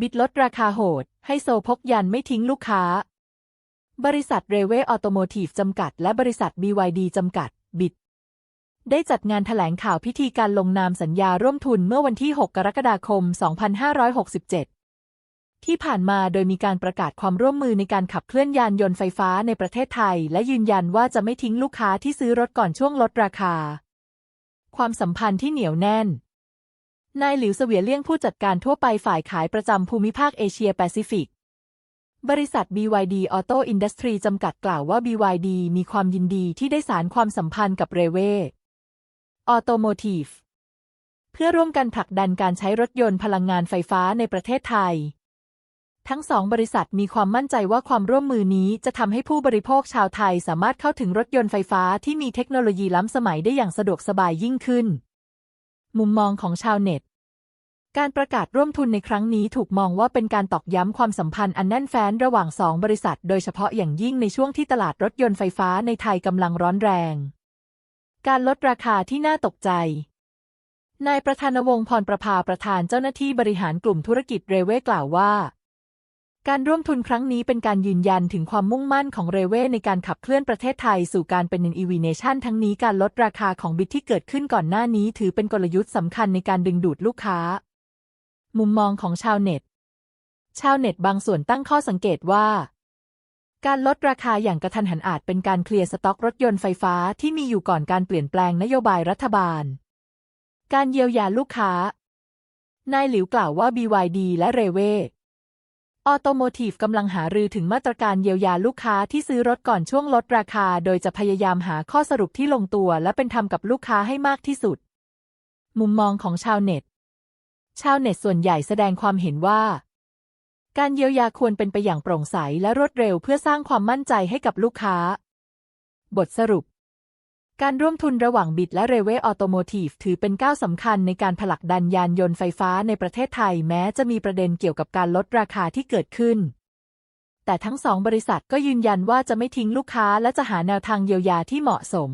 บิดลดราคาโหด ให้โซพกยันไม่ทิ้งลูกค้า บริษัทเรเวออโตโมทีฟจำกัด และบริษัท BYD จำกัด บิด ได้จัดงานแถลงข่าวพิธีการลงนามสัญญาร่วมทุนเมื่อวันที่ 6 กรกฎาคม 2567 ที่ผ่านมาโดยมีการประกาศความร่วมมือในการขับเคลื่อนยานยนต์ไฟฟ้าในประเทศไทย และยืนยันว่าจะไม่ทิ้งลูกค้าที่ซื้อรถก่อนช่วงลดราคา ความสัมพันธ์ที่เหนียวแน่น นายหลิวเสวียเลี่ยงผู้จัดการทั่วไปฝ่ายขายประจำภูมิภาคเอเชียแปซิฟิก บริษัท BYD Auto Industry จำกัดกล่าวว่า BYD มีความยินดีที่ได้สารความสัมพันธ์กับเรเวออโตโมทีฟเพื่อร่วมกันผลักดันการใช้รถยนต์พลังงานไฟฟ้าในประเทศไทย ทั้งสองบริษัทมีความมั่นใจว่าความร่วมมือนี้จะทำให้ผู้บริโภคชาวไทยสามารถเข้าถึงรถยนต์ไฟฟ้าที่มีเทคโนโลยีล้ำสมัยได้อย่างสะดวกสบายยิ่งขึ้น มุมมองของชาวเน็ต การประกาศร่วมทุนในครั้งนี้ถูกมองว่าเป็นการตอกย้ำความสัมพันธ์อันแน่นแฟ้นระหว่างสองบริษัท โดยเฉพาะอย่างยิ่งในช่วงที่ตลาดรถยนต์ไฟฟ้าในไทยกำลังร้อนแรง การลดราคาที่น่าตกใจ นายประธานวงศ์พรประภาประธานเจ้าหน้าที่บริหารกลุ่มธุรกิจเรเว่กล่าวว่า การร่วมทุนครั้งนี้เป็นการยืนยันถึงความมุ่งมั่นของเรเว่ในการขับเคลื่อนประเทศไทยสู่การเป็น n EV Nation ทั้งนี้การลดราคาของบิตที่เกิดขึ้นก่อนหน้านี้ ถือเป็นกลยุทธ์สำคัญในการดึงดูดลูกค้า มุมมองของชาวเน็ต ชาวเน็ตบางส่วนตั้งข้อสังเกตว่า การลดราคาอย่างกระทันหันอาจเป็นการเคลียร์สต็อกรถยนต์ไฟฟ้าที่มีอยู่ก่อนการเปลี่ยนแปลงนโยบายรัฐบาล การเยียวยาลูกค้า นายหลิวกล่าวว่า BYD และเรเวออโตโมทีฟกำลังหารือถึงมาตรการเยียวยาลูกค้าที่ซื้อรถก่อนช่วงลดราคา โดยจะพยายามหาข้อสรุปที่ลงตัว และเป็นธรรมกับลูกค้าให้มากที่สุด มุมมองของชาวเน็ต ชาวเน็ตส่วนใหญ่แสดงความเห็นว่า การเยียวยาควรเป็นไปอย่างโปร่งใสและรวดเร็วเพื่อสร้างความมั่นใจให้กับลูกค้า บทสรุป การร่วมทุนระหว่างบิดและเรเวออโตโมทีฟถือเป็นก้าวสำคัญในการผลักดันยานยนต์ไฟฟ้าในประเทศไทยแม้จะมีประเด็นเกี่ยวกับการลดราคาที่เกิดขึ้น แต่ทั้งสองบริษัทก็ยืนยันว่าจะไม่ทิ้งลูกค้าและจะหาแนวทางเยียวยาที่เหมาะสม